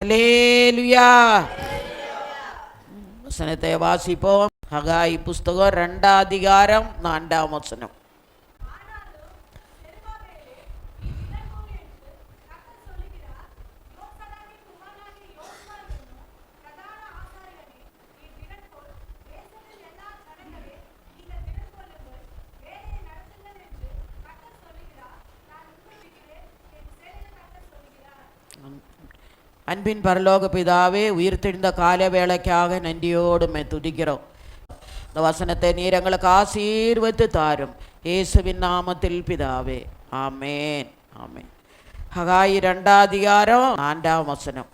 அல்லேலுயா வசனத்தை வாசிப்போம் ஹகாய் புஸ்தகம் ரெண்டாம் அதிகாரம் நான்காம் வசனம் அன்பின் பரலோக பிதாவே உயிர்த்தெழுந்த கால வேளைக்காக நன்றியோடு மே துதிக்கிறோம் இந்த வசனத்தை நீர் எங்களுக்கு ஆசீர்வத்து தாரும் இயேசுவின் நாமத்தில் பிதாவே ஆமேன் ஆமேன் ஹகாய் ரெண்டாம் அதிகாரம் நான்காம் வசனம்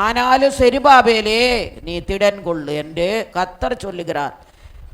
ஆனாலும் செருபாபேலே நீ திடன் கொள்ளு என்று கத்தர் சொல்லுகிறார்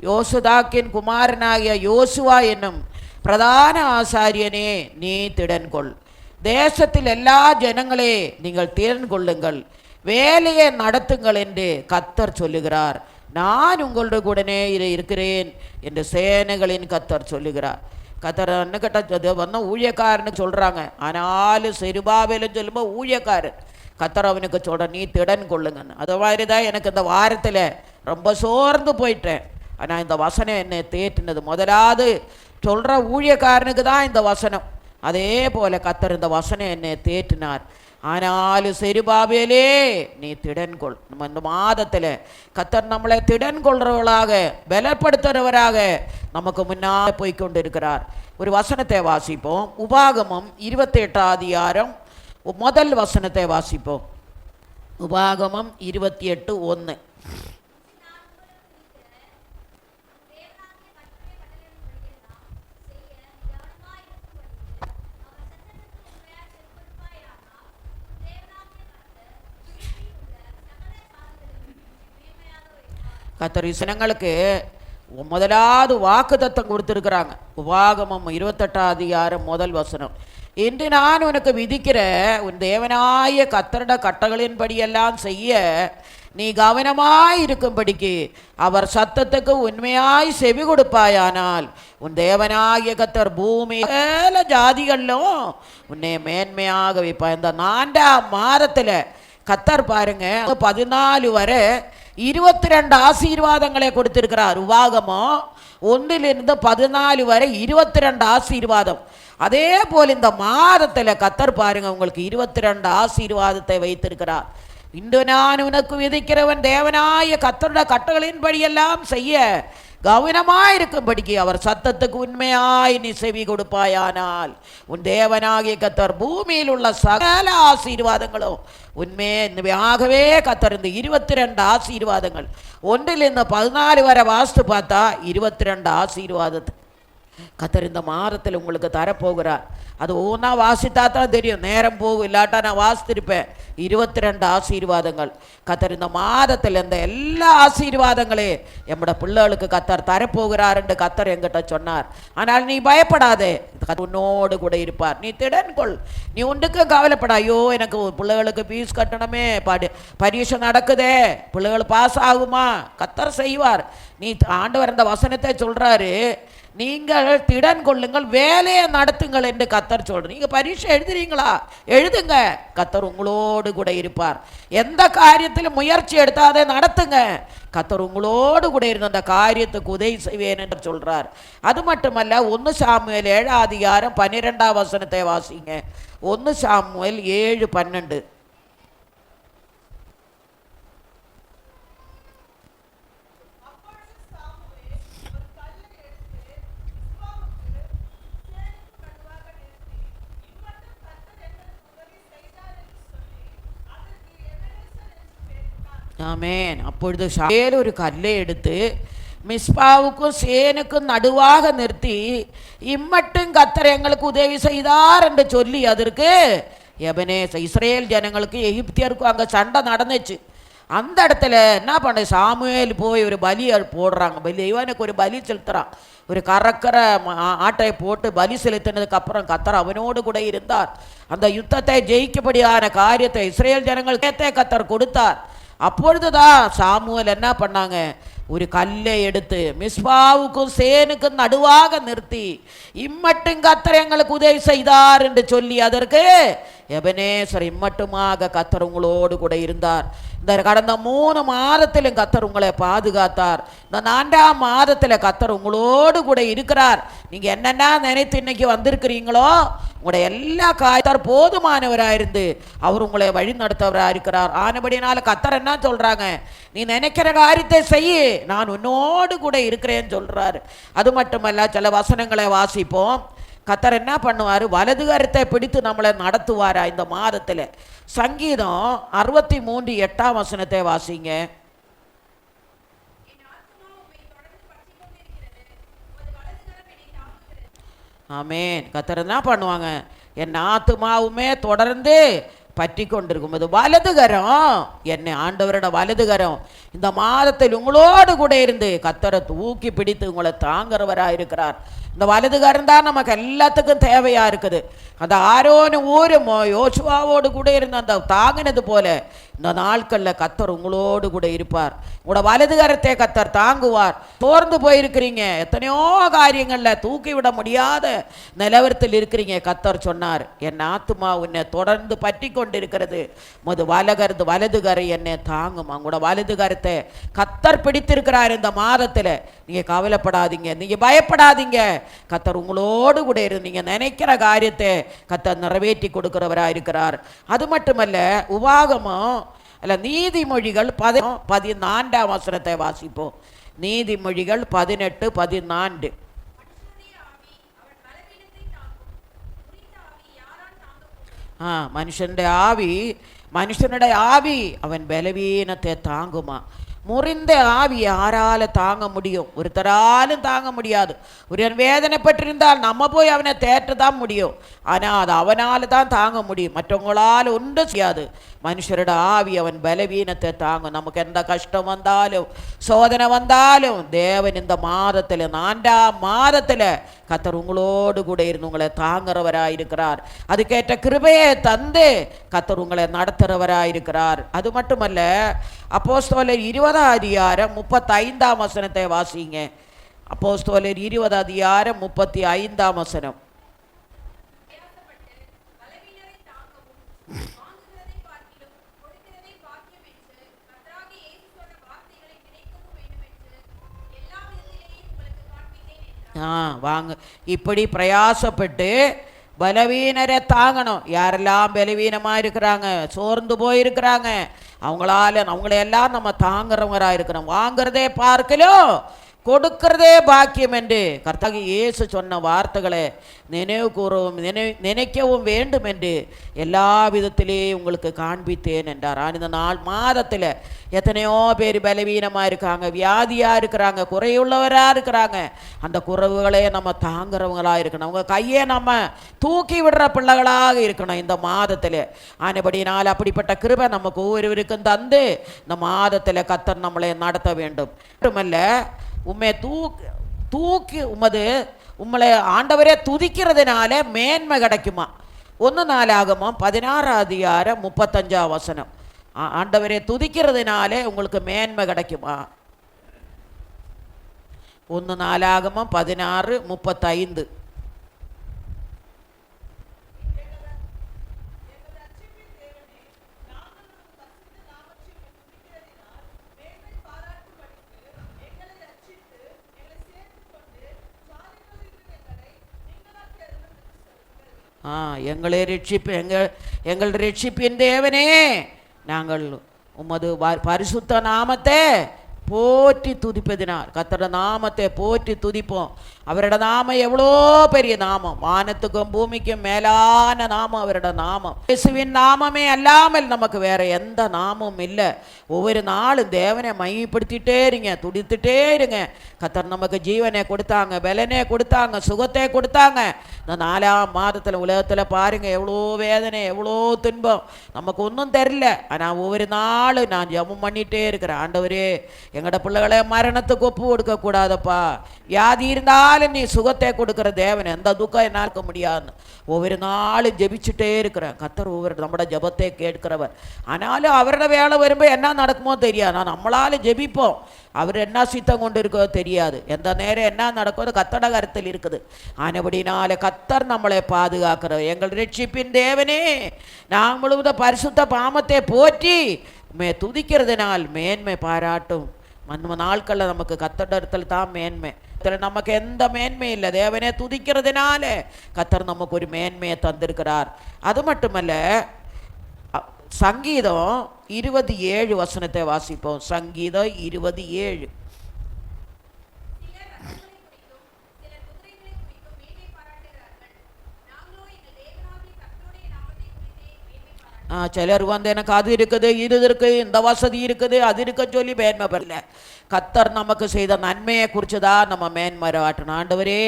யோசுதாக்கின் குமாரனாகிய யோசுவா என்னும் பிரதான ஆசாரியனே நீ திடன் கொள் தேசத்தில் எல்லா ஜனங்களே நீங்கள் திறன் கொள்ளுங்கள் வேலையை நடத்துங்கள் என்று கத்தர் சொல்லுகிறார் நான் உங்களோட கூடனே இருக்கிறேன் என்று சேனைகளின் கத்தர் சொல்லுகிறார் கத்தர் என்ன கட்ட வந்த ஊழியக்காரன்னு சொல்கிறாங்க ஆனாலும் செருபாவேலும் சொல்லும்போது ஊழியக்காரன் கத்தர் அவனுக்கு சொல்ற நீ திடன் கொள்ளுங்கன்னு அது மாதிரி தான் எனக்கு இந்த வாரத்தில் ரொம்ப சோர்ந்து போயிட்டேன் ஆனால் இந்த வசனம் என்னை தேற்றினது முதலாவது சொல்கிற ஊழியக்காரனுக்கு தான் இந்த வசனம் அதே போல கத்தர் இந்த வசனம் என்னை தேற்றினார் ஆனாலும் செருபாபேலே நீ திடன் கொள் நம்ம இந்த மாதத்தில் கத்தர் நம்மளை திடன் கொள்றவர்களாக பலப்படுத்துறவராக நமக்கு முன்னால் போய் கொண்டிருக்கிறார் ஒரு வசனத்தை வாசிப்போம் உபாகமம் இருபத்தி எட்டாம் அதிகாரம் முதல் வசனத்தை வாசிப்போம் உபாகமம் இருபத்தி எட்டு ஒன்று கத்தர் இசனங்களுக்கு முதலாவது வாக்கு தத்தம் கொடுத்துருக்குறாங்க. உபாகமம் இருபத்தெட்டாம் அதிகாரம் முதல் வசனம். இன்று நான் உனக்கு விதிக்கிற உன் தேவனாய கத்தரட கட்டகளின்படியெல்லாம் செய்ய நீ கவனமாய் இருக்கும்படிக்கு அவர் சத்தத்துக்கு உண்மையாய் செவி கொடுப்பாயானால் உன் தேவனாகிய கத்தர் பூமி மேல ஜாதிகளிலும் உன்னை மேன்மையாக வைப்பா இந்த நான்காம் மாதத்தில் கத்தர் பாருங்க பதினாலு வரை இருபத்தி ரெண்டு ஆசீர்வாதங்களை கொடுத்திருக்கிறார். உபாகமோ ஒன்றிலிருந்து பதினாலு வரை இருபத்தி ரெண்டு ஆசீர்வாதம். அதே போல் இந்த மாதத்தில் கத்தர் பாருங்க உங்களுக்கு இருபத்தி ரெண்டு ஆசீர்வாதத்தை வைத்திருக்கிறார். இன்று நான் உனக்கு விதிக்கிறவன் தேவனாய கத்தருட கட்டளையின்படியெல்லாம் செய்ய. கவனமாய் இருக்கும்படிக்கு அவர் சத்தத்துக்கு உண்மையாய் நீ செவி கொடுப்பாயானால் உன் தேவனாகிய கத்தர் பூமியில் உள்ள சகல ஆசீர்வாதங்களும் உண்மையாகவே கத்தர் இந்த இருபத்தி ரெண்டு ஆசீர்வாதங்கள் ஒன்றில் இந்த பதினாலு வரை வாஸ்து பார்த்தா இருபத்தி ரெண்டு ஆசீர்வாதத்தை கத்தர் இந்த மாதத்தில் உங்களுக்கு தரப்போகிறார். அது ஒவ்வொன்றா வாசித்தா தான் தெரியும். நேரம் போகும் இல்லாட்டா நான் வாசித்திருப்பேன். இருபத்தி ரெண்டு ஆசீர்வாதங்கள். கத்தர் இந்த மாதத்தில் இந்த எல்லா ஆசீர்வாதங்களையும் நம்மட பிள்ளைகளுக்கு கத்தர் தரப்போகிறார் என்று கத்தர் எங்கிட்ட சொன்னார். ஆனால் நீ பயப்படாதே. உன்னோடு கூட இருப்பார். நீ திடன் கொள். நீ உண்டுக்கும் கவலைப்பட. ஐயோ எனக்கு பிள்ளைகளுக்கு ஃபீஸ் கட்டணமே. படி பரீட்சை நடக்குதே. பிள்ளைகள் பாஸ் ஆகுமா? கத்தர் செய்வார். நீ ஆண்டவர் இந்த வசனத்தை சொல்கிறாரு நீங்கள் திடன் கொள்ளுங்கள் வேலையை நடத்துங்கள் என்று கத்தர் சொல்கிறேன் நீங்கள் பரீட்சை எழுதுறீங்களா? எழுதுங்க. கத்தர் உங்களோடு கூட இருப்பார். எந்த காரியத்திலும் முயற்சி எடுத்தாதே நடத்துங்க. கத்தர் உங்களோடு கூட இருந்த அந்த காரியத்துக்கு உதவி செய்வேன் என்று சொல்கிறார் அது மட்டுமல்ல ஒன்று சாமுவேல் ஏழாதிகாரம் அதிகாரம் பன்னிரெண்டாம் வசனத்தை வாசிங்க. ஒன்று சாமுவேல் ஏழு பன்னெண்டு. ஆமேன். அப்பொழுது ஷாயேல் ஒரு கல்லை எடுத்து மிஸ்பாவுக்கும் சேனுக்கும் நடுவாக நிறுத்தி இம்மட்டும் கத்தர் எங்களுக்கு உதவி செய்தார் என்று சொல்லி அதற்கு எபனே இஸ்ரேல் ஜனங்களுக்கு எகிப்தியருக்கும் அங்கே சண்டை நடந்துச்சு. அந்த இடத்துல என்ன பண்ண? சாமுவேல் போய் ஒரு பலி போடுறாங்க. பலி இவனுக்கு ஒரு பலி செலுத்துறான். ஒரு கறக்கிற ஆட்டை போட்டு பலி செலுத்தினதுக்கு அப்புறம் கத்தர் அவனோடு கூட இருந்தார். அந்த யுத்தத்தை ஜெயிக்கப்படியான காரியத்தை இஸ்ரேல் ஜனங்கள் கேத்தே கத்தர் கொடுத்தார். அப்பொழுதுதான் சாமுவல் என்ன பண்ணாங்க? ஒரு கல்லை எடுத்து மிஸ்பாவுக்கும் சேனுக்கும் நடுவாக நிறுத்தி இம்மட்டும் கத்திர எங்களுக்கு உதவி செய்தார் என்று சொல்லி அதற்கு எபனேசர் இம்மட்டுமாக கத்தர் உங்களோடு கூட இருந்தார். இந்த கடந்த மூணு மாதத்திலும் கத்தர் உங்களை பாதுகாத்தார். இந்த நான்காம் மாதத்தில் கத்தர் உங்களோடு கூட இருக்கிறார். நீங்கள் என்னென்ன நினைத்து இன்னைக்கு வந்திருக்கிறீங்களோ உங்களுடைய எல்லா காய்த்தார் போதுமானவராக இருந்து அவர் உங்களை வழி நடத்தவராக இருக்கிறார். ஆனபடினால கத்தர் என்ன சொல்கிறாங்க நீ நினைக்கிற காரியத்தை செய்ய நான் உன்னோடு கூட இருக்கிறேன்னு சொல்கிறாரு அது மட்டுமல்ல சில வசனங்களை வாசிப்போம். கத்தர் என்ன பண்ணுவார்? வலதுகரத்தை பிடித்து நம்மளை நடத்துவாரா இந்த மாதத்தில்? சங்கீதம் அறுபத்தி மூன்று எட்டாம் வசனத்தை வாசிங்க. ஆமேன். கத்தர் என்ன பண்ணுவாங்க? என் ஆத்துமாவுமே தொடர்ந்து பற்றி கொண்டிருக்கும். அது வலதுகரம் என்னை ஆண்டவரோட வலதுகரம் இந்த மாதத்தில் உங்களோடு கூட இருந்து கத்தரை தூக்கி பிடித்து உங்களை தாங்குறவராக இருக்கிறார் இந்த வலதுகாரன் தான் நமக்கு எல்லாத்துக்கும் தேவையாக இருக்குது. அந்த ஆரோன்னு ஊரும் யோசுவாவோடு கூட இருந்த அந்த தாங்கினது போல இந்த நாட்களில் கத்தர் உங்களோடு கூட இருப்பார். உங்களோட வலதுகரத்தை கத்தர் தாங்குவார். தோர்ந்து போயிருக்கிறீங்க. எத்தனையோ காரியங்களில் தூக்கி விட முடியாத நிலவரத்தில் இருக்கிறீங்க கத்தர் சொன்னார். என் ஆத்துமா உன்னை தொடர்ந்து பற்றி கொண்டிருக்கிறது. மது வலகரது வலதுகரை என்னை தாங்கும்? அவங்களோட வலதுகரத்தை கத்தர் பிடித்திருக்கிறார் இந்த மாதத்தில். நீங்கள் கவலைப்படாதீங்க. நீங்கள் பயப்படாதீங்க. கத்தர் உங்களோடு கூட இருந்து நீங்கள் நினைக்கிற காரியத்தை கத்தர் நிறைவேற்றி கொடுக்கிறவராக இருக்கிறார் அது மட்டுமல்ல உபாகமம் அல்ல நீதிமொழிகள் பதி பதினான்காம் வசனத்தை வாசிப்போம் நீதிமொழிகள் பதினெட்டு பதினான்கு ആ മനുഷ്യൻ്റെ ആവി മനുഷ്യനുടെ ആവി അവൻ ബലവീനത്തെ താങ്ങുമാ முறிந்த ஆவி யாரால தாங்க முடியும்? ஒருத்தராலும் தாங்க முடியாது. ஒருவன் வேதனைப்பட்டிருந்தால் நம்ம போய் அவனை தேற்ற தான் முடியும். ஆனால் அது அவனால் தான் தாங்க முடியும். மற்றவங்களால் ஒன்றும் செய்யாது. மனுஷரோட ஆவி அவன் பலவீனத்தை தாங்கும். நமக்கு எந்த கஷ்டம் வந்தாலும் சோதனை வந்தாலும் தேவன் இந்த மாதத்தில் நான்காம் மாதத்தில் கத்தர் உங்களோடு கூட இருந்து உங்களை தாங்குறவராக இருக்கிறார் அதுக்கேற்ற கிருபையை தந்து கத்தர் உங்களை நடத்துகிறவராக இருக்கிறார் அது மட்டுமல்ல அப்போஸ்தோலர் இருபதாம் அதிகாரம் முப்பத்தைந்தாம் வசனத்தை வாசிங்க. அப்போஸ்தோலர் இருபது அதிகாரம் முப்பத்தி ஐந்தாம் வசனம் ஆ வாங்க. இப்படி பிரயாசப்பட்டு பலவீனரை தாங்கணும். யாரெல்லாம் பலவீனமாக இருக்கிறாங்க சோர்ந்து போயிருக்கிறாங்க அவங்களால அவங்களையெல்லாம் நம்ம தாங்குறவங்களாக இருக்கிறோம் வாங்கிறதே பார்க்கலோ கொடுக்கிறதே பாக்கியம் என்று கர்த்தாகி இயேசு சொன்ன வார்த்தைகளை நினைவு கூறவும் நினை நினைக்கவும் வேண்டும் என்று எல்லா விதத்திலே உங்களுக்கு காண்பித்தேன் என்றார். ஆனால் இந்த நாள் மாதத்தில் எத்தனையோ பேர் பலவீனமாக இருக்காங்க வியாதியாக இருக்கிறாங்க குறையுள்ளவராக இருக்கிறாங்க. அந்த குறைவுகளே நம்ம தாங்குறவங்களாக இருக்கணும். அவங்க கையை நம்ம தூக்கி விடுற பிள்ளைகளாக இருக்கணும் இந்த மாதத்தில். ஆனபடினால் அப்படிப்பட்ட கிருபை நமக்கு ஒவ்வொருவருக்கும் தந்து இந்த மாதத்தில் கத்தர் நம்மளை நடத்த வேண்டும். மட்டுமல்ல உண்மை தூக்கி தூக்கி உமது உம்மளை ஆண்டவரே துதிக்கிறதுனால மேன்மை கிடைக்குமா ஒன்று நாளாகமோ பதினாறாம் அதிகாரம் முப்பத்தஞ்சாம் வசனம் ஆ- ஆண்டவரே துதிக்கிறதுனாலே உங்களுக்கு மேன்மை கிடைக்குமா ஒன்று நாளாகமோ பதினாறு முப்பத்தைந்து ஆ எங்களை ரட்சிப்பு எங்கள் எங்கள் ரட்சிப்பின் தேவனே. நாங்கள் உமது பரிசுத்த நாமத்தை போற்றி துதிப்பதினார். கத்தோட நாமத்தை போற்றி துதிப்போம். அவரோட நாமம் எவ்வளோ பெரிய நாமம். வானத்துக்கும் பூமிக்கும் மேலான நாமம் அவரோட நாமம். இயேசுவின் நாமமே அல்லாமல் நமக்கு வேற எந்த நாமமும் இல்லை. ஒவ்வொரு நாளும் தேவனை மையப்படுத்திட்டே இருங்க துடித்துட்டே இருங்க. கத்தர் நமக்கு ஜீவனை கொடுத்தாங்க பலனே கொடுத்தாங்க சுகத்தை கொடுத்தாங்க. இந்த நாலாம் மாதத்தில் உலகத்தில் பாருங்க எவ்வளோ வேதனை எவ்வளோ துன்பம். நமக்கு ஒன்றும் தெரில. ஆனால் ஒவ்வொரு நாளும் நான் ஜபம் பண்ணிகிட்டே இருக்கிறேன். ஆண்டவரே எங்கட பிள்ளைகளை மரணத்துக்கு ஒப்பு கொடுக்க கூடாதப்பா வியாதி இருந்தாலும் நீ சுகத்தை கொடுக்குற தேவன் எந்த துக்கம் என்ன இருக்க முடியாதுன்னு. ஒவ்வொரு நாளும் ஜெபிச்சுட்டே இருக்கிறேன். கத்தர் ஒவ்வொரு நம்மட ஜபத்தை கேட்கிறவர். ஆனாலும் அவரோட வேலை வரும்போது என்ன நடக்குமோ தெரியாது. நான் நம்மளால ஜெபிப்போம். அவர் என்ன சித்தம் கொண்டு இருக்கோ தெரியாது. எந்த நேரம் என்ன நடக்குமோ கத்தட கருத்தில் இருக்குது. ஆனபடினால கத்தர் நம்மளை பாதுகாக்கிறவர். எங்கள் ரட்சிப்பின் தேவனே நாங்களும் பரிசுத்த பாமத்தை போற்றி மே துதிக்கிறதுனால் மேன்மை பாராட்டும். நம்ம நாட்களில் நமக்கு கத்தடத்தில் தான் மேன்மை. இதில் நமக்கு எந்த மேன்மையும் இல்லை. தேவனே துதிக்கிறதுனால கத்தர் நமக்கு ஒரு மேன்மையை தந்திருக்கிறார். அது மட்டுமல்ல சங்கீதம் இருபது ஏழு வசனத்தை வாசிப்போம். சங்கீதம் இருபது ஏழு. சிலர் வந்து எனக்கு அது இருக்குது இது இருக்கு இந்த வசதி இருக்குது அது இருக்க சொல்லி மேன்மை பெறல கத்தர் நமக்கு செய்த நன்மையை குறித்து தான் நம்ம மேன்மரவாட்டணும் ஆண்டவரே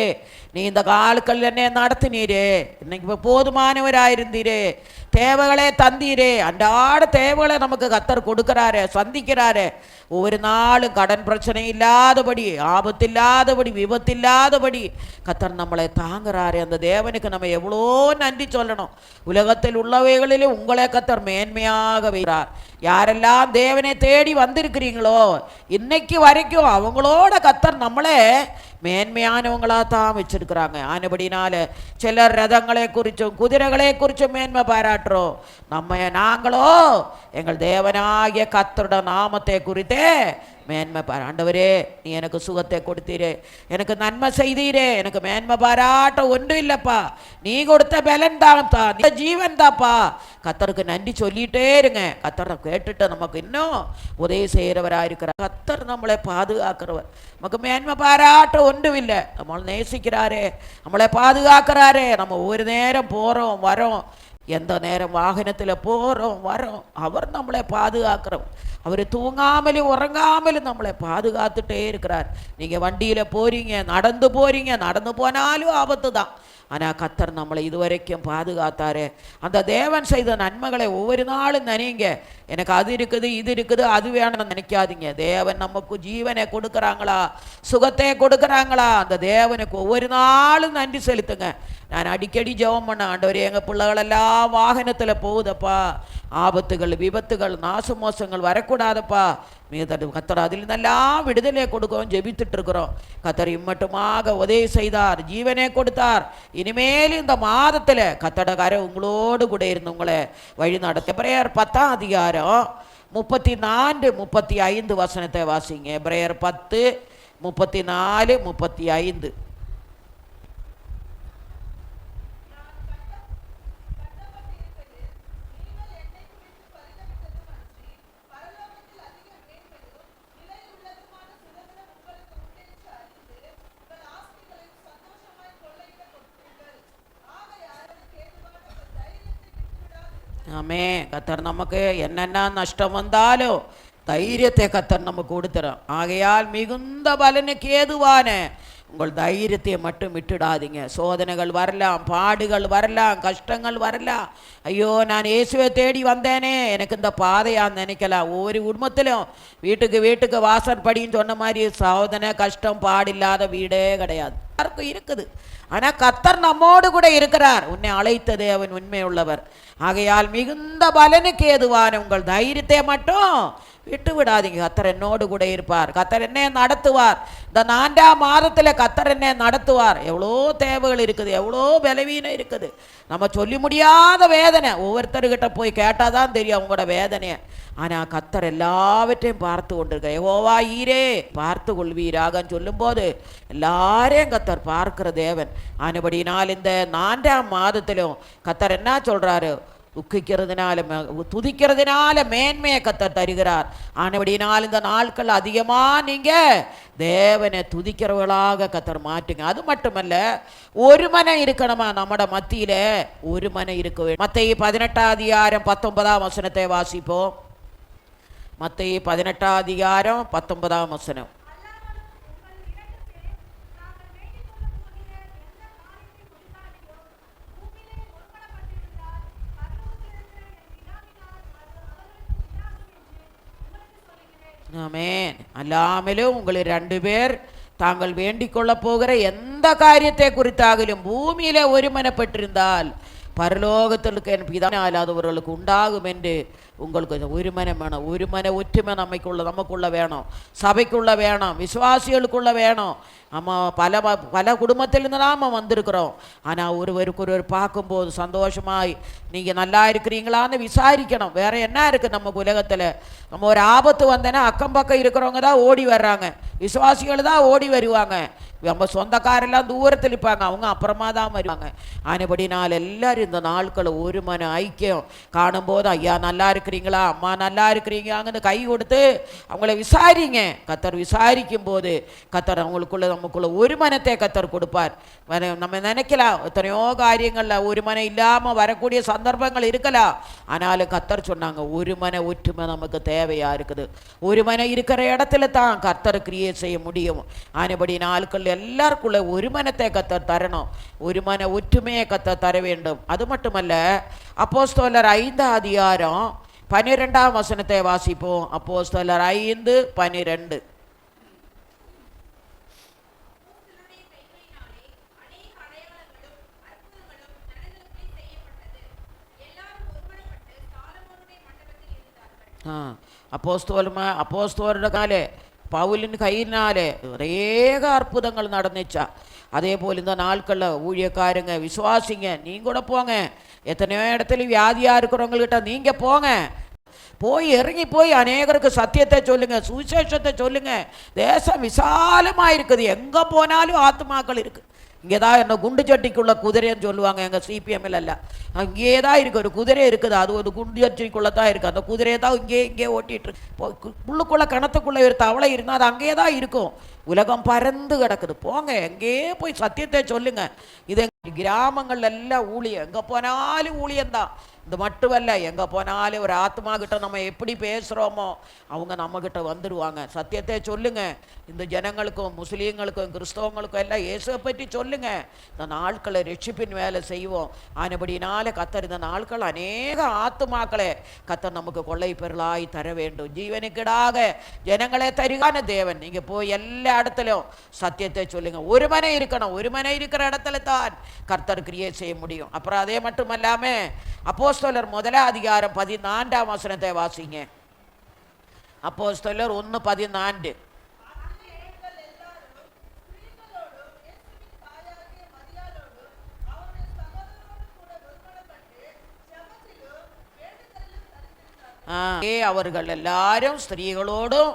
நீ இந்த காலுக்கள் என்னை நடத்தினீரே இன்னைக்கு இப்போ போதுமானவராயிருந்தீரே தேவைகளே தந்தீரே அன்றாட தேவைகளை நமக்கு கத்தர் கொடுக்குறாரு சந்திக்கிறாரு ஒவ்வொரு நாளும் கடன் பிரச்சனை இல்லாதபடி ஆபத்தில்லாதபடி விபத்தில்லாதபடி கத்தர் நம்மளை தாங்குறாரு அந்த தேவனுக்கு நம்ம எவ்வளோ நன்றி சொல்லணும் உலகத்தில் உள்ளவைகளிலே உங்களை கத்தர் மேன்மையாக வைக்கிறார். யாரெல்லாம் தேவனை தேடி வந்திருக்கிறீங்களோ இன்னைக்கு வரைக்கும் அவங்களோட கத்தர் நம்மளே மேன்மையானவங்களாக தான் வச்சிருக்கிறாங்க ஆனபடினால சிலர் ரதங்களை குறித்தும் குதிரைகளை குறித்தும் மேன்மை பாராட்டுறோம் நம்ம நாங்களோ எங்கள் தேவனாகிய கத்தரோட நாமத்தை குறித்தே மேன்மை பாரு ஆண்டவரே நீ எனக்கு சுகத்தை கொடுத்தீரே எனக்கு நன்மை செய்தீரே எனக்கு மேன்மை பாராட்ட ஒன்றும் இல்லைப்பா நீ கொடுத்த பலன் தான் தான் நீ ஜீவன் தாப்பா கத்தருக்கு நன்றி சொல்லிட்டே இருங்க கத்தரை கேட்டுட்டு நமக்கு இன்னும் உதவி செய்கிறவராக இருக்கிறார் கத்தர் நம்மளை பாதுகாக்கிறவர் நமக்கு மேன்மை பாராட்ட ஒன்றும் நம்மளை நேசிக்கிறாரே நம்மளை பாதுகாக்கிறாரே. நம்ம ஒரு நேரம் போகிறோம் வரோம். எந்த நேரம் வாகனத்தில் போகிறோம் வரோம். அவர் நம்மளை பாதுகாக்கிறோம் அவர் தூங்காமலும் உறங்காமலும் நம்மளை பாதுகாத்துட்டே இருக்கிறார். நீங்கள் வண்டியில் போகிறீங்க நடந்து போகிறீங்க நடந்து போனாலும் ஆபத்து தான் ஆனால் கத்தர் நம்மளை இதுவரைக்கும் பாதுகாத்தாரு. அந்த தேவன் செய்த நன்மைகளை ஒவ்வொரு நாளும் நினைங்க எனக்கு அது இருக்குது இது இருக்குது அது வேணும்னு நினைக்காதீங்க. தேவன் நமக்கு ஜீவனை கொடுக்குறாங்களா? சுகத்தை கொடுக்குறாங்களா? அந்த தேவனுக்கு ஒவ்வொரு நாளும் நன்றி செலுத்துங்க. நான் அடிக்கடி ஜெபம் பண்ண ஆண்டவர் எங்கள் பிள்ளைகளெல்லாம் வாகனத்தில் போகுதப்பா. ஆபத்துகள் விபத்துகள் நாச மோசங்கள் வரக்கூடாதப்பா. மீது கத்தர் அதில் நல்லா விடுதலை கொடுக்கிறோம் ஜெபித்துட்டு இருக்கிறோம் கத்தர் இம்மட்டுமாக உதவி செய்தார் ஜீவனே கொடுத்தார். இனிமேல் இந்த மாதத்தில் கத்தடக்கார உங்களோடு கூட இருந்து உங்களை வழி நடத்த. பிரேயர் பத்தாம் அதிகாரம் முப்பத்தி நான்கு முப்பத்தி ஐந்து வசனத்தை வாசிங்க. பிரேயர் பத்து முப்பத்தி நாலு முப்பத்தி ஐந்து. ஆமே கத்தர் நமக்கு என்னென்ன நஷ்டம் வந்தாலும் தைரியத்தை கத்தர் நமக்கு கொடுத்துறோம் ஆகையால் மிகுந்த பலனுக்கு ஏதுவான உங்கள் தைரியத்தை மட்டும் விட்டுடாதீங்க சோதனைகள் வரலாம் பாடுகள் வரலாம் கஷ்டங்கள் வரலாம் ஐயோ நான் இயேசுவை தேடி வந்தேனே எனக்கு இந்த பாதையான்னு நினைக்கலாம் ஒவ்வொரு குடும்பத்திலும் வீட்டுக்கு வீட்டுக்கு வாசற்படின்னு சொன்ன மாதிரி சோதனை கஷ்டம் பாடில்லாத வீடே கிடையாது யாருக்கும் இருக்குது ஆனால் கத்தர் நம்மோடு கூட இருக்கிறார். உன்னை அழைத்த அவன் உண்மை உள்ளவர் ஆகையால் மிகுந்த பலனுக்கு ஏதுவான உங்கள் தைரியத்தை மட்டும் விட்டு விடாதீங்க கத்தர் என்னோடு கூட இருப்பார் கத்தர் என்னை நடத்துவார் இந்த நான்காம் மாதத்தில் கத்தர் என்னை நடத்துவார் எவ்வளோ தேவைகள் இருக்குது எவ்வளோ பலவீனம் இருக்குது நம்ம சொல்லி முடியாத வேதனை ஒவ்வொருத்தர்கிட்ட போய் கேட்டால் தான் தெரியும் அவங்களோட வேதனையை ஆனால் கத்தர் எல்லாவற்றையும் பார்த்து கொண்டிருக்க யெகோவா ஈரே பார்த்து கொள்வீராகன்னு சொல்லும்போது எல்லாரையும் கத்தர் பார்க்கிற தேவன் ஆனபடினால் இந்த நான்காம் மாதத்திலும் கத்தர் என்ன சொல்கிறாரு துக்கிக்கிறதுனால துதிக்கிறதுனால மேன்மையை கத்தர் தருகிறார். ஆனபடினால் இந்த நாட்கள் அதிகமாக நீங்கள் தேவனை துதிக்கிறவர்களாக கத்தர் மாற்றுங்க. அது மட்டுமல்ல ஒரு மனை இருக்கணுமா? நம்மட மத்தியில் ஒரு மனை இருக்க வேண்டும். மத்திய பதினெட்டாம் அதிகாரம் பத்தொன்பதாம் வசனத்தை வாசிப்போம். மத்திய பதினெட்டாம் அதிகாரம் பத்தொன்பதாம் வசனம். ஆமென் அல்லாமலும் உங்களை ரெண்டு பேர் தாங்கள் வேண்டிக் கொள்ளப் போகிற எந்த காரியத்தை குறித்தாகிலும் பூமியில ஒருமனப்பட்டிருந்தால் பரலோகத்தில் இருக்க என் பிதானாலாதவர்களுக்கு உண்டாகும் என்று உங்களுக்கு இந்த ஒருமனம் வேணும். ஒருமன ஒற்றுமை நமக்குள்ள நமக்குள்ள வேணும். சபைக்குள்ள வேணும். விசுவாசிகளுக்குள்ள வேணும். நம்ம பல வ- பல குடும்பத்திலிருந்து நாம் வந்திருக்கிறோம். ஆனால் ஒருவருக்கு ஒருவர் பார்க்கும்போது சந்தோஷமாய் நீங்கள் நல்லா இருக்கிறீங்களான்னு விசாரிக்கணும். வேற என்ன இருக்குது நம்ம உலகத்தில்? நம்ம ஒரு ஆபத்து வந்தேன்னா அக்கம் பக்கம் இருக்கிறவங்க தான் ஓடி வர்றாங்க. விசுவாசிகள் தான் ஓடி வருவாங்க. நம்ம சொந்தக்காரெல்லாம் தூரத்தில் இருப்பாங்க அவங்க அப்புறமா தான் வருவாங்க. ஆனபடினால் எல்லாரும் இந்த நாட்களை ஒரு மன ஐக்கியம். காணும்போது ஐயா நல்லா இருக்கிறீங்களா? அம்மா நல்லா இருக்கிறீங்கன்னு கை கொடுத்து அவங்கள விசாரிங்க. கத்தர் விசாரிக்கும் போது கத்தர் அவங்களுக்குள்ள நமக்குள்ள ஒரு மனத்தை கத்தர் கொடுப்பார். நம்ம நினைக்கலாம் எத்தனையோ காரியங்களில் ஒரு மனம் இல்லாமல் வரக்கூடிய சந்தர்ப்பங்கள் இருக்கலாம் ஆனாலும் கத்தர் சொன்னாங்க ஒருமனை ஒற்றுமை நமக்கு தேவையாக இருக்குது ஒரு இருக்கிற இடத்துல தான் கத்தர் கிரியேட் செய்ய முடியும் ஆனபடி நாட்கள் எல்லாருக்குள்ள ஒரு மனத்தை கத்தர் தரணும் ஒரு மன ஒற்றுமையை கத்தர் தர வேண்டும் அது மட்டுமல்ல அப்போஸ்தலர் ஐந்து அதிகாரம் பன்னிரெண்டாம் வசனத்தை வாசிப்போம் அப்போஸ்தோலர் ஐந்து பன்னிரெண்டு അപ്പോസ്തോലുമാ അപ്പോസ്തോരുടെ കാലേ പൗലിന് കയ്യിനാലെ കുറേക അർബുദങ്ങൾ നടന്നിച്ച അതേപോലെ ഇന്ന നാൾക്കുള്ള ഊഴിയക്കാരങ്ങ വിശ്വാസിங்க நீங்க கூட போங்க எத்தனையோ இடத்துல வியாதியாக இருக்கிறவங்கள்கிட்ட நீங்கள் போங்க போய் இறங்கி போய் அநேகருக்கு சத்தியத்தை சொல்லுங்க சுவிசேஷத்தை சொல்லுங்க தேசம் விசாலமாக இருக்குது எங்கே போனாலும் ஆத்மாக்கள் இருக்குது இங்கே தான் என்ன குண்டு சட்டிக்குள்ள குதிரைன்னு சொல்லுவாங்க எங்கள் சிபிஎம்மில் எல்லாம். அங்கேயே தான் இருக்குது ஒரு குதிரை இருக்குது அது ஒரு குண்டு சட்டிக்குள்ளே தான் இருக்குது அந்த குதிரையை தான் இங்கேயே இங்கே ஓட்டிகிட்டு இருக்கு. உள்ளுக்குள்ள கணத்துக்குள்ளே ஒரு தவளை இருந்தால் அது அங்கேயே தான் இருக்கும். உலகம் பறந்து கிடக்குது. போங்க எங்கேயே போய் சத்தியத்தை சொல்லுங்கள் இது கிராமங்கள் எல்லாம் ஊழியம் எங்கே போனாலும் ஊழியம்தான் இது மட்டுமல்ல எங்கே போனாலும் ஒரு ஆத்மா கிட்ட நம்ம எப்படி பேசுகிறோமோ அவங்க நம்மக்கிட்ட வந்துடுவாங்க. சத்தியத்தை சொல்லுங்கள் இந்த ஜனங்களுக்கும் முஸ்லீம்களுக்கும் கிறிஸ்தவங்களுக்கும் எல்லாம் இயேசுவை பற்றி சொல்லுங்கள் இந்த நாட்களை ரட்சிப்பின் வேலை செய்வோம். ஆனபடினால கத்தர் இந்த நாட்கள் அநேக ஆத்மாக்களை கத்தர் நமக்கு கொள்ளை பெருளாய் தர வேண்டும். ஜீவனுக்கிடாக ஜனங்களே தருகான தேவன். நீங்கள் போய் எல்லா இடத்துலையும் சத்தியத்தை சொல்லுங்கள் ஒரு மனை இருக்கணும். ஒரு மனை இருக்கிற இடத்துல தான் கர்த்தர் கிரியை செய்ய முடியும். அப்புறம் அதே மட்டும் அப்போ அப்போஸ்தலர் முதலாம் அதிகாரம் பதினான்காம் வசனத்தை வாசிங்க. அப்போஸ்தலர் ஒன்று பதினான்கு. அவர்கள் எல்லாரும் ஸ்திரீகளோடும்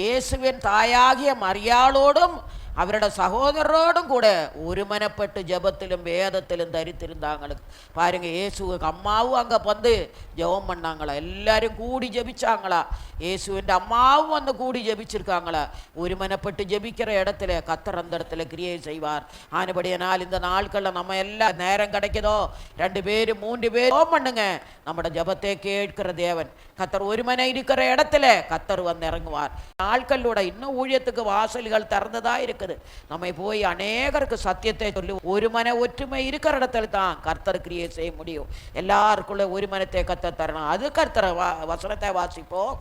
இயேசுவின் தாயாகிய மரியாளோடும் அவரோட சகோதரரோடும் கூட ஒருமனப்பட்டு ജപത്തിലും வேதத்திலும் தரித்திருந்தாங்களுக்கு பாருங்க இயேசுவுக்கு அம்மாவும் அங்கே வந்து ஜெபம் பண்ணாங்களா? எல்லாரும் கூடி ஜெபிச்சாங்களா? இயேசுவின் அம்மாவும் வந்து கூடி ஜெபிச்சிருக்காங்களா ஒருமனப்பட்டு ஜெபிக்கிற இடத்துல கத்தர் அந்த இடத்துல கிரியை செய்வார் ஆனபடியினால் இந்த நாட்களில் நம்ம எல்லாம் நேரம் கிடைக்குதோ ரெண்டு பேர் மூன்று பேர் ஜெபம் பண்ணுங்க நம்மட ஜபத்தை கேட்கிற தேவன் கத்தர் ஒருமனை இருக்கிற இடத்துல கத்தர் வந்து இறங்குவார் நாட்களோட இன்னும் ஊழியத்துக்கு வாசல்கள் திறந்ததா இருக்குது நம்ம போய் அநேகருக்கு சத்தியத்தை சொல்லி ஒரு மன ஒற்றுமை இருக்கிற இடத்துல தான் கர்த்தர் கிரியை செய்ய முடியும். எல்லாருக்குள்ள ஒரு மனத்தை கத்த தரணும். அது கர்த்தரை வசனத்தை வாசிப்போம்.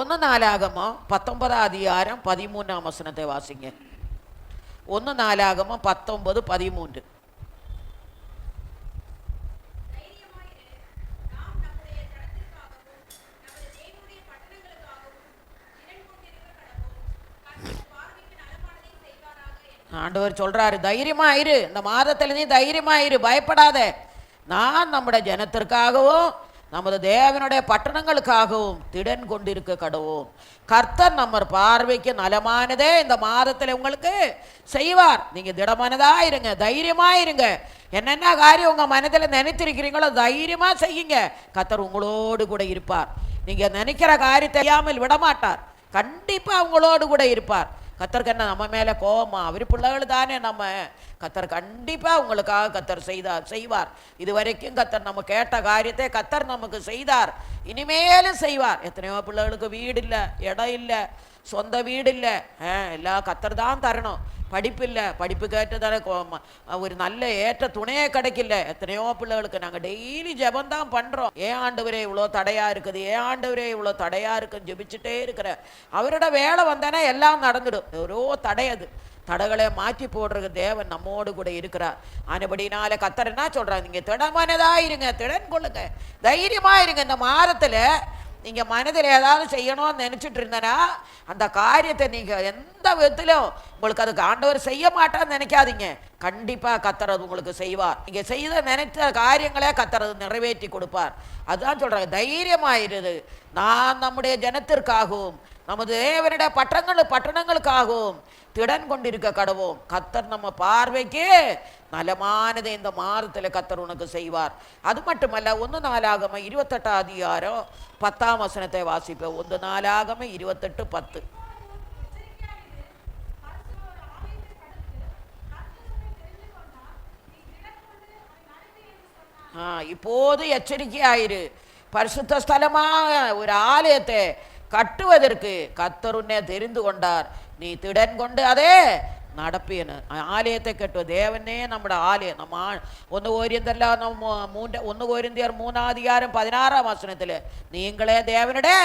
ഒന്ന് നാലാകമോ പത്തൊമ്പതാം അധികാരം പതിമൂന്നാം വസനത്തെ വാസിങ്ങ് ഒന്ന് നാലാകമോ പത്തൊമ്പത് പതിമൂന്ന് ஆண்டவர் சொல்கிறாரு தைரியமாயிரு இந்த மாதத்தில் நீ தைரியமாயிரு பயப்படாத. நான் நம்முடைய ஜனத்திற்காகவும் நமது தேவனுடைய பட்டணங்களுக்காகவும் திடன் கொண்டிருக்க கடவோம் கர்த்தர் நம்ம பார்வைக்கு நலமானதே இந்த மாதத்தில் உங்களுக்கு செய்வார். நீங்கள் திடமானதாக இருங்க. தைரியமாக இருங்க. என்னென்ன காரியம் உங்கள் மனதில் நினைத்திருக்கிறீங்களோ தைரியமாக செய்யுங்க. கர்த்தர் உங்களோடு கூட இருப்பார். நீங்கள் நினைக்கிற காரியத்தை தெரியாமல் விடமாட்டார். கண்டிப்பாக உங்களோடு கூட இருப்பார். கத்தருக்கு என்ன நம்ம மேலே கோவமா அவர் பிள்ளைகள் தானே நம்ம. கத்தர் கண்டிப்பாக உங்களுக்காக கத்தர் செய்தார் செய்வார். இது வரைக்கும் கத்தர் நம்ம கேட்ட காரியத்தை கத்தர் நமக்கு செய்தார். இனிமேலும் செய்வார். எத்தனையோ பிள்ளைகளுக்கு வீடு இல்லை இடம் இல்லை. சொந்த வீடு இல்லை எல்லா கத்தர் தான் தரணும் படிப்பில்லை படிப்பு கேட்டதான ஒரு நல்ல ஏற்ற துணையே கிடைக்கல எத்தனையோ பிள்ளைகளுக்கு நாங்கள் டெய்லி ஜெபந்தான் பண்ணுறோம் ஏன் ஆண்டவரே இவ்வளோ தடையா இருக்குது ஏன் ஆண்டவரே இவ்வளோ தடையா இருக்குன்னு ஜபிச்சுட்டே இருக்கிற அவரோட வேலை வந்தானே எல்லாம் நடந்துடும் ஓரோ தடை அது தடைகளை மாற்றி போடுறது தேவன் நம்மோடு கூட இருக்கிறார் ஆனபடினால கத்தர் என்ன சொல்றாங்க நீங்க திடமானதாக இருங்க திடன் கொள்ளுங்க தைரியமா இருங்க இந்த மாதத்துல நீங்கள் மனதில் ஏதாவது செய்யணும்னு நினச்சிட்டு இருந்தனா அந்த காரியத்தை நீங்க எந்த விதத்திலும் உங்களுக்கு அதுக்கு ஆண்டவர் செய்ய மாட்டான்னு நினைக்காதீங்க. கண்டிப்பாக கத்துறது உங்களுக்கு செய்வார். நீங்கள் செய்த நினைத்த காரியங்களே கத்துறது நிறைவேற்றி கொடுப்பார். அதுதான் சொல்கிறாங்க தைரியமாயிருது நான் நம்முடைய ஜனத்திற்காகவும் நமது தேவனிட பட்டங்கள் பட்டணங்களுக்காகவும் திடன் கொண்டிருக்க கடவோம். கத்தர் நம்ம பார்வைக்கு நலமானதை இந்த மாதத்தில் கத்தர் உனக்கு செய்வார். அது மட்டுமல்ல ஒன்று நாளாகம இருபத்தெட்டு அதிகாரம் பத்தாம் வசனத்தை வாசிப்பேன் ஒன்று நாளாகம இருபத்தெட்டு பத்து. ஆ இப்போது எச்சரிக்கையாயிரு. பரிசுத்த ஸ்தலமாக ஒரு ஆலயத்தை கட்டுவதற்கு கத்தர் உன்னே தெரிந்து கொண்டார் நீ திடன் கொண்டு அதே നടപ്പിയന് ആലയത്തെ കെട്ടുക ദേവനെ നമ്മുടെ ആലയം നമ്മ ഒന്ന് കോരിയന്തല്ല മൂന്ന് ഒന്ന് കോരിന്തിയർ മൂന്നാധികാരം പതിനാറാം വസനത്തിൽ നീങ്കളെ ദേവനുടെ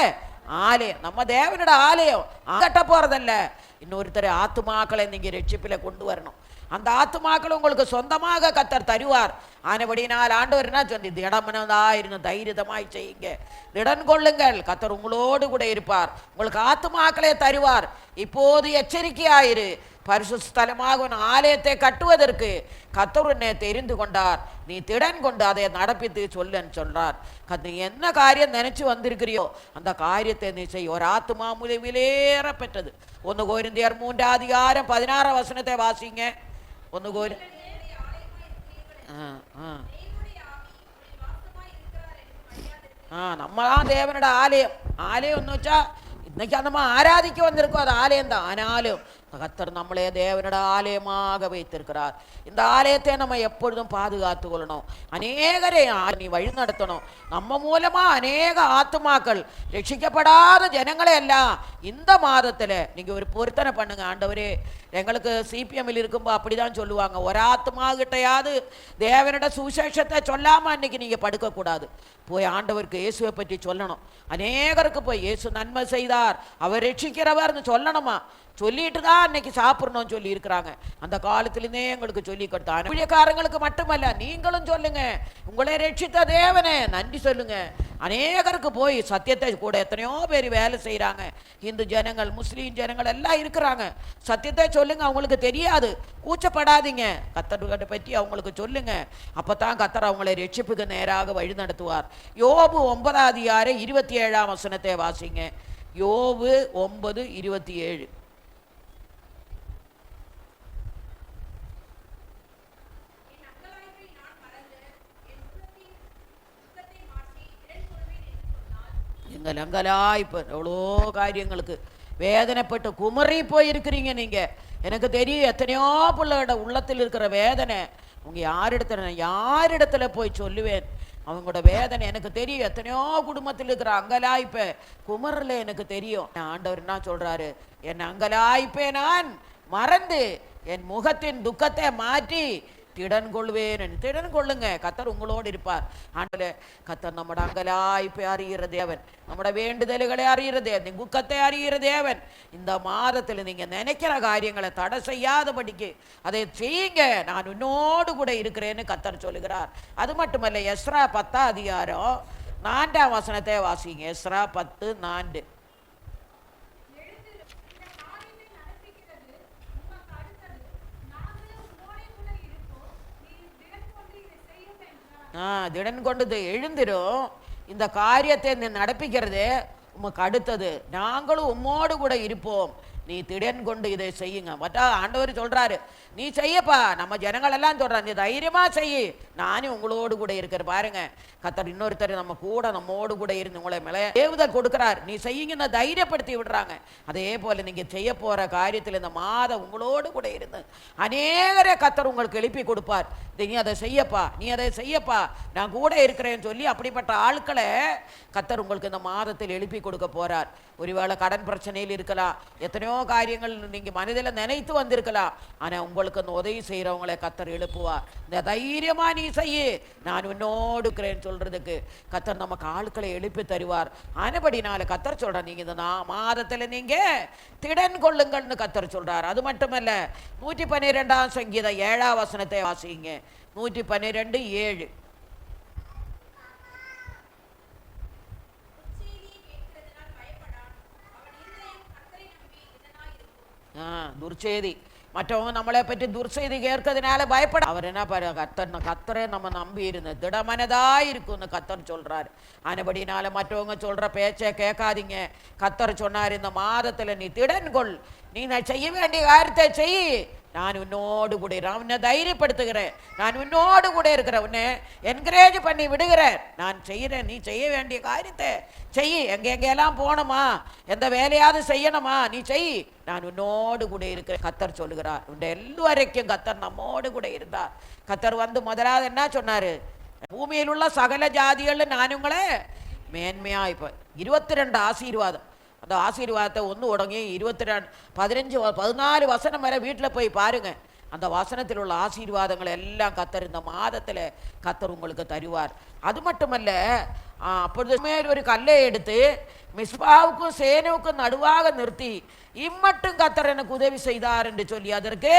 ആലയം നമ്മ ദേവനുടെ ആലയം ആ കെട്ടപ്പോറതല്ലേ ഇന്നൊരുത്തരെ ആത്മാക്കളെ നിങ്ങൾ രക്ഷിപ്പിലെ കൊണ്ടുവരണം அந்த ஆத்துமாக்கள் உங்களுக்கு சொந்தமாக கத்தர் தருவார். ஆனபடினால் ஆண்டவர் என்ன சொல்லி திடமனதாயிருந்து தைரியமாய் செய்யுங்க. திடன் கொள்ளுங்கள். கத்தர் உங்களோடு கூட இருப்பார். உங்களுக்கு ஆத்துமாக்களே தருவார். இப்போது எச்சரிக்கையாயிரு. பரிசு ஸ்தலமாக உன் ஆலயத்தை கட்டுவதற்கு கத்தர் உன்னை தெரிந்து கொண்டார். நீ திடன் கொண்டு அதை நடப்பித்து சொல்லுன்னு சொல்றார். கத் என்ன காரியம் நினைச்சு வந்திருக்கிறியோ அந்த காரியத்தை நீ செய். ஒரு ஆத்துமா விலையேற பெற்றது. ஒன்று கோரிந்தியர் மூன்றாதிகாரம் பதினாறாம் வசனத்தை வாசிங்க. ഒന്ന് കോരി. ആ നമ്മൾ ആ ദേവനുടെ ആലയം. ആലയം എന്ന് വെച്ചാൽ ഇന്നൊക്കെ നമ്മൾ ആരാധിക്കുവന്നിരിക്കും അത് ആലയം താനാലും கத்தர் நம்மளே தேவனோட ஆலயமாக வைத்திருக்கிறார். இந்த ஆலயத்தை நம்ம எப்பொழுதும் பாதுகாத்து கொள்ளணும் அநேகரை நீ வழி நடத்தணும். நம்ம மூலமா அநேக ஆத்துமாக்கள் ரட்சிக்கப்படாத ஜனங்களை எல்லாம் இந்த மாதத்தில் நீங்க ஒரு பொருத்தனை பண்ணுங்க ஆண்டவரே. எங்களுக்கு சிபிஎம்மில் இருக்கும்போது அப்படிதான் சொல்லுவாங்க. ஒரு ஆத்மா கிட்டையாவது தேவனோட சுசேஷத்தை சொல்லாம அன்னைக்கு நீங்க படுக்கக்கூடாது. போய் ஆண்டவருக்கு இயேசுவை பற்றி சொல்லணும். அநேகருக்கு போய் இயேசு நன்மை செய்தார். அவர் ரட்சிக்கிறவர்னு சொல்லணுமா? சொல்லிட்டு தான் அன்னைக்கு சாப்பிடணும்னு சொல்லி இருக்கிறாங்க அந்த காலத்திலேருந்தே எங்களுக்கு சொல்லி கொடுத்தாங்க. ஊழியக்காரங்களுக்கு மட்டுமல்ல நீங்களும் சொல்லுங்க. உங்களை ரட்சித்த தேவனே நன்றி சொல்லுங்க. அநேகருக்கு போய் சத்தியத்தை கூட எத்தனையோ பேர் வேலை செய்கிறாங்க இந்து ஜனங்கள் முஸ்லீம் ஜனங்கள் எல்லாம் இருக்கிறாங்க. சத்தியத்தை சொல்லுங்க அவங்களுக்கு தெரியாது. கூச்சப்படாதீங்க. கத்தர்கிட்ட பற்றி அவங்களுக்கு சொல்லுங்க. அப்பதான் கத்தர் அவங்களை ரட்சிப்புக்கு நேராக வழி நடத்துவார். யோபு ஒன்பதாம் அதிகாரம் இருபத்தி ஏழாம் வசனத்தை வாசிங்க. யோபு ஒன்பது இருபத்தி ஏழு என் அங்கலாய்ப்பை நான் மறந்து என் உள்ளத்தின் துக்கத்தை மாற்றி இடன் கொள்வேன் என்று சொன்னால் எங்கள் எவ்வளோ காரியங்களுக்கு வேதனைப்பட்டு குமரி போயிருக்கிறீங்க நீங்கள் எனக்கு தெரியும் எத்தனையோ பிள்ளையோட உள்ளத்தில் இருக்கிற வேதனை. உங்க யாரிடத்துல நான் யாரிடத்துல போய் சொல்லுவேன்? அவங்களோட வேதனை எனக்கு தெரியும். எத்தனையோ குடும்பத்தில் இருக்கிற அங்கலாய்ப்பை குமரில் எனக்கு தெரியும். ஆண்டவர் என்ன சொல்கிறாரு என் அங்கலாய்ப்பே நான் மறந்து என் முகத்தின் துக்கத்தை மாற்றி திடன் கொள்வேன் திடன் கொள்ளுங்க கத்தர் உங்களோடு இருப்பார். ஆண்டலே கத்தர் நம்மட அங்கலாய்ப்பை அறிகிற தேவன். நம்மட வேண்டுதல்களை அறிகிற தேவன். குக்கத்தை அறிகிற தேவன். இந்த மாதத்தில் நீங்க நினைக்கிற காரியங்களை தடை செய்யாதபடிக்கு அதை செய்யுங்க. நான் உன்னோடு கூட இருக்கிறேன்னு கத்தர் சொல்லுகிறார். அது மட்டுமல்ல எஸ்ரா பத்தா அதிகாரம் நான்காம் வசனத்தை வாசிங்க. எஸ்ரா பத்து நான்கு எழுந்திரு இந்த காரியத்தை நடப்பிக்கிறது உமக்கு அடுத்தது நாங்கள் உம்மோடே கூட இருப்போம் நீ திடன் கொண்டு இதை செய்யும் என்றார் ஆ திடன் கொண்டது எழுந்திரும். இந்த காரியத்தை நடப்பிக்கிறது உமக்கு அடுத்தது. நாங்களும் உம்மோடு கூட இருப்போம். நீ திடன் கொண்டு இதை செய்யுங்க. மற்ற ஆண்டவர் சொல்றாரு நீ செய்யப்பா. நம்ம ஜனங்கள் எல்லாம் நீ தைரியமா செய்யு. நானும் உங்களோடு கூட இருக்கிற பாருங்க கத்தர் இன்னொருத்தர் நம்ம கூட நம்மோடு கூட இருந்து உங்களை மேலே ஏவுதல் கொடுக்குறார். நீ செய்யுங்கன்னு தைரியப்படுத்தி விடுறாங்க. அதே போல நீங்க செய்ய போகிற காரியத்தில் இந்த மாதம் உங்களோடு கூட இருந்து அநேகரை கத்தர் உங்களுக்கு எழுப்பி கொடுப்பார். நீ அதை செய்யப்பா. நீ அதை செய்யப்பா. நான் கூட இருக்கிறேன்னு சொல்லி அப்படிப்பட்ட ஆட்களை கத்தர் உங்களுக்கு இந்த மாதத்தில் எழுப்பி கொடுக்க போறார். ஒருவேளை கடன் பிரச்சனையில் இருக்கலாம் எத்தனையோ காரியங்கள் நீங்கள் மனதில் நினைத்து வந்திருக்கலாம் ஆனால் உங்களுக்கு அந்த உதவி செய்கிறவங்களை கத்தர் எழுப்புவார் இந்த தைரியமாக நீ செய்யு நான் உன்னோடு இருக்கிறேன்னு சொல்கிறதுக்கு கத்தர் நமக்கு ஆட்களை எழுப்பி தருவார் ஆனபடினால கத்தர் சொல்றார் நீங்க இந்த நான் மாதத்தில் நீங்கள் திடன் கொள்ளுங்கள்னு கத்தர் சொல்கிறார் அது மட்டுமல்ல நூற்றி பன்னிரெண்டாம் சங்கீதம் ஏழாம் வசனத்தை வாசிங்க நூற்றி பன்னிரெண்டு ஏழு துர்ச்செய்தி மற்றவங்க நம்மளை பற்றி துர்ச்செய்தி கேட்கறதுனால பயப்பட அவர் என்ன பாரு கத்தர் கத்தரை நம்ம நம்பி இருந்த திடமனதா இருக்கும்னு கத்தர் சொல்றாரு ஆனபடினால மற்றவங்க சொல்ற பேச்சை கேட்காதீங்க கத்தர் சொன்னார் இந்த மாதத்துல நீ திடன் கொள் நீ நான் செய்ய வேண்டிய காரியத்தை செய் நான் உன்னோடு கூட நான் உன்னை தைரியப்படுத்துகிறேன். நான் உன்னோடு கூட இருக்கிறேன் உன்னை என்கரேஜ் பண்ணி விடுகிறேன். நான் செய்கிறேன் நீ செய்ய வேண்டிய காரியத்தை செய். எங்கே எங்கெல்லாம் போகணுமா? எந்த வேலையாவது செய்யணுமா? நீ செய். நான் உன்னோடு கூட இருக்கிறேன். கத்தர் சொல்லுகிறார். உன் எல்லோரைக்கும் கத்தர் நம்மோடு கூட இருந்தார். கத்தர் வந்து முதலாவது என்ன சொன்னார்? பூமியில் உள்ள சகல ஜாதிகள் நான் உங்களை மேன்மையாக இப்போ இருபத்தி ரெண்டு ஆசீர்வாதம். அந்த ஆசீர்வாதத்தை ஒன்று உடங்கி இருபத்தி ரெண்டு பதினஞ்சு பதினாலு வசனம் வரை வீட்டில் போய் பாருங்கள் அந்த வசனத்தில் உள்ள ஆசீர்வாதங்கள் எல்லாம் கத்தர் இந்த மாதத்தில் கத்தர் உங்களுக்கு தருவார். அது மட்டுமல்ல அப்பொழுதுமே ஒரு கல்லை எடுத்து மிஸ்பாவுக்கும் சேனுவுக்கும் நடுவாக நிறுத்தி இம்மட்டும் கத்தர் எனக்கு உதவி செய்தார் என்று சொல்லி அதற்கு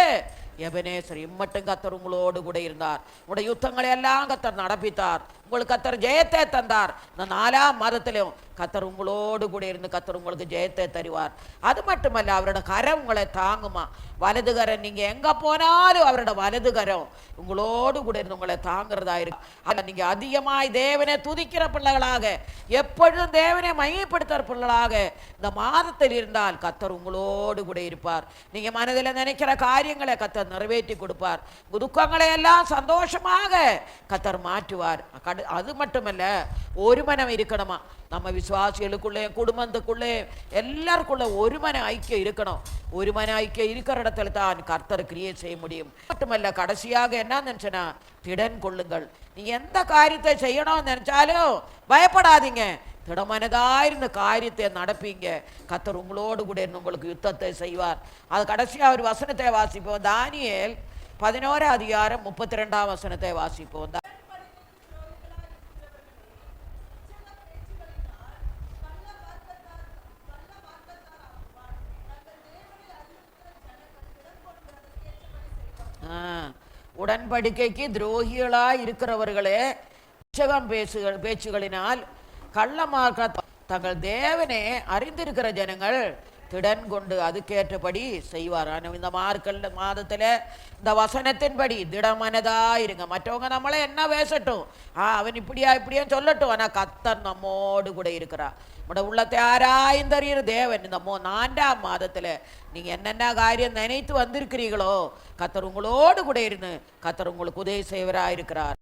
எபனேஸ்வர் இம்மட்டும் கத்தர் உங்களோடு கூட இருந்தார். உங்களுடைய யுத்தங்களை எல்லாம் கத்தர் நடப்பித்தார். உங்களுக்கு கத்தர் ஜெயத்தை தந்தார். இந்த நாலாம் மாதத்திலும் கத்தர் உங்களோடு கூட இருந்து கத்தர் உங்களுக்கு ஜெயத்தை தருவார். அது மட்டுமல்ல அவரோட கரம் உங்களை தாங்குமா? வலது கரம் நீங்கள் எங்கே போனாலும் அவரோட வலது கரம் உங்களோடு கூட இருந்து உங்களை தாங்குறதா இருக்கு. அதில் நீங்கள் அதிகமாய் தேவனை துதிக்கிற பிள்ளைகளாக எப்பொழுதும் தேவனை மையப்படுத்துகிற பிள்ளைகளாக இந்த மாதத்தில் இருந்தால் கத்தர் உங்களோடு கூட இருப்பார். நீங்கள் மனதில் நினைக்கிற காரியங்களை கத்தர் நிறைவேற்றி கொடுப்பார். துக்கங்களை எல்லாம் சந்தோஷமாக கத்தர் மாற்றுவார். கடு- அது மட்டுமல்ல ஒரு மனம் இருக்கணுமா நம்ம விசுவாசிகளுக்குள்ளே குடும்பத்துக்குள்ளே எல்லாருக்குள்ள ஒரு மன ஐக்கியம் இருக்கணும் ஒரு மன ஐக்கியம் இருக்கிற இடத்துல தான் கர்த்தர் கிரியை செய்ய முடியும் மட்டுமல்ல கடைசியாக என்ன நினச்சனா திடன் கொள்ளுங்கள் நீ எந்த காரியத்தை செய்யணும்னு நினச்சாலும் பயப்படாதீங்க திடமனதாயிருந்த காரியத்தை நடப்பீங்க கத்தர் உங்களோடு கூட இருந்து உங்களுக்கு யுத்தத்தை செய்வார் அது கடைசியாக ஒரு வசனத்தை வாசிப்போம் தானியல் பதினோரு அதிகாரம் முப்பத்தி ரெண்டாம் வசனத்தை வாசிப்போம் உடன்படிக்கைக்கு துரோகிகளா இருக்கிறவர்களே உச்சகம் பேசுக பேச்சுகளினால் கள்ளமார்க்க தங்கள் தேவனே அறிந்திருக்கிற ஜனங்கள் திடன் கொண்டு அதுக்கேற்றபடி செய்வார். ஆனா இந்த மார்க்கல் மாதத்தில் இந்த வசனத்தின்படி திடமனதா இருங்க மற்றவங்க நம்மளை என்ன பேசட்டும்? ஆ அவன் இப்படியா இப்படியா சொல்லட்டும். ஆனால் கத்தர் நம்மோடு கூட இருக்கிறா நம்மட உள்ளத்தை ஆராய்ந்தறிகிற தேவன். இந்த மோ நான்காம் மாதத்துல நீங்க என்னென்ன காரியம் நினைத்து வந்திருக்கிறீர்களோ கத்தர் உங்களோடு கூட இருந்து கத்தர் உங்களுக்கு உதவி செய்வராக இருக்கிறார்